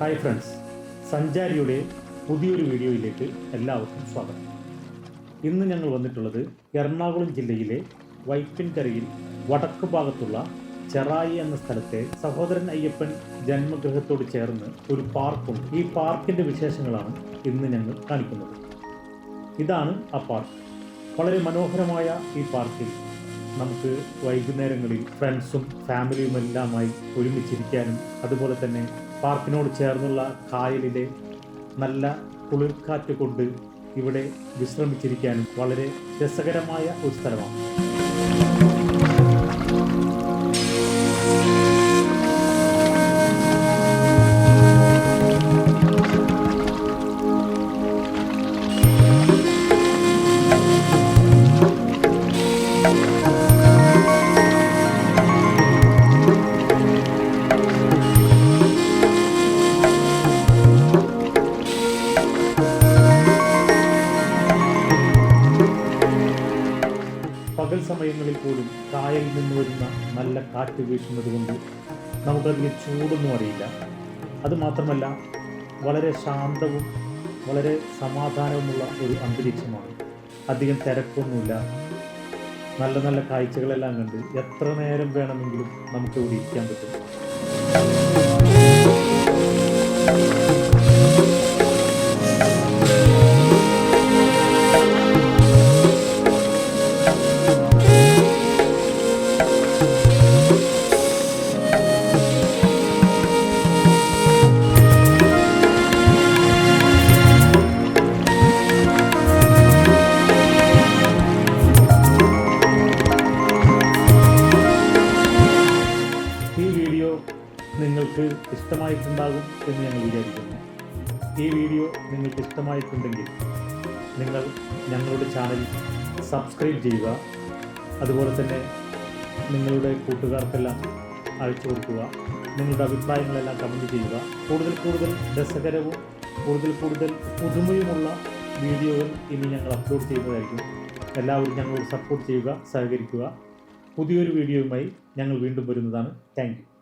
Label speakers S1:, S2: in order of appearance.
S1: hi friends സഞ്ചാരിയുടെ പുതിയൊരു വീഡിയോയിലേക്ക് എല്ലാവർക്കും സ്വാഗതം ഇന്ന് ഞങ്ങൾ വന്നിട്ടുള്ളത് എറണാകുളം ജില്ലയിലെ വൈപ്പിൻകരയിൽ വടക്ക് ഭാഗത്തുള്ള ചെറായി എന്ന സ്ഥലത്തെ സഹോദരൻ അയ്യപ്പൻ ജന്മഗൃഹത്തോട് ചേർന്ന് ഒരു പാർക്കുണ്ട് ഈ പാർക്കിൻ്റെ വിശേഷങ്ങളാണ് ഇന്ന് ഞങ്ങൾ കാണിക്കുന്നത് ഇതാണ് ആ പാർക്ക് വളരെ മനോഹരമായ ഈ പാർക്കിൽ നമുക്ക് വൈകുന്നേരങ്ങളിൽ ഫ്രണ്ട്സും ഫാമിലിയുമെല്ലാമായി ഒരുമിച്ചിരിക്കാനും അതുപോലെ തന്നെ പാർക്കിനോട് ചേർന്നുള്ള കായലിലെ നല്ല കുളിർക്കാറ്റ് കൊണ്ട് ഇവിടെ വിശ്രമിച്ചിരിക്കാനും വളരെ രസകരമായ ഒരു സ്ഥലമാണ് പകൽ സമയങ്ങളിൽ പോലും കായലിൽ നിന്ന് വരുന്ന നല്ല കാറ്റ് വീശുന്നത് കൊണ്ട് നമുക്കധികം ചൂടൊന്നും അറിയില്ല അതുമാത്രമല്ല വളരെ ശാന്തവും വളരെ സമാധാനവുമുള്ള ഒരു അന്തരീക്ഷമാണ് അധികം തിരക്കൊന്നുമില്ല നല്ല നല്ല കാഴ്ചകളെല്ലാം കണ്ട് എത്ര നേരം വേണമെങ്കിലും നമുക്ക് ഇവിടെ ഇരിക്കാൻ പറ്റും ഈ വീഡിയോ നിങ്ങൾക്ക് ഇഷ്ടമായിട്ടുണ്ടാകും എന്ന് ഞങ്ങൾ വിചാരിക്കുന്നു ഈ വീഡിയോ നിങ്ങൾക്ക് ഇഷ്ടമായിട്ടുണ്ടെങ്കിൽ നിങ്ങൾ ഞങ്ങളുടെ ചാനൽ സബ്സ്ക്രൈബ് ചെയ്യുക അതുപോലെ തന്നെ നിങ്ങളുടെ കൂട്ടുകാർക്കെല്ലാം അയച്ചു കൊടുക്കുക നിങ്ങളുടെ അഭിപ്രായങ്ങളെല്ലാം കമൻറ്റ് ചെയ്യുക കൂടുതൽ കൂടുതൽ രസകരവും കൂടുതൽ കൂടുതൽ പുതുമയുമുള്ള വീഡിയോകൾ ഇനി ഞങ്ങൾ അപ്ലോഡ് ചെയ്യുന്നതായിരിക്കും എല്ലാവരും ഞങ്ങളോട് സപ്പോർട്ട് ചെയ്യുക സഹകരിക്കുക പുതിയൊരു വീഡിയോയുമായി ഞങ്ങൾ വീണ്ടും വരുന്നതാണ് താങ്ക്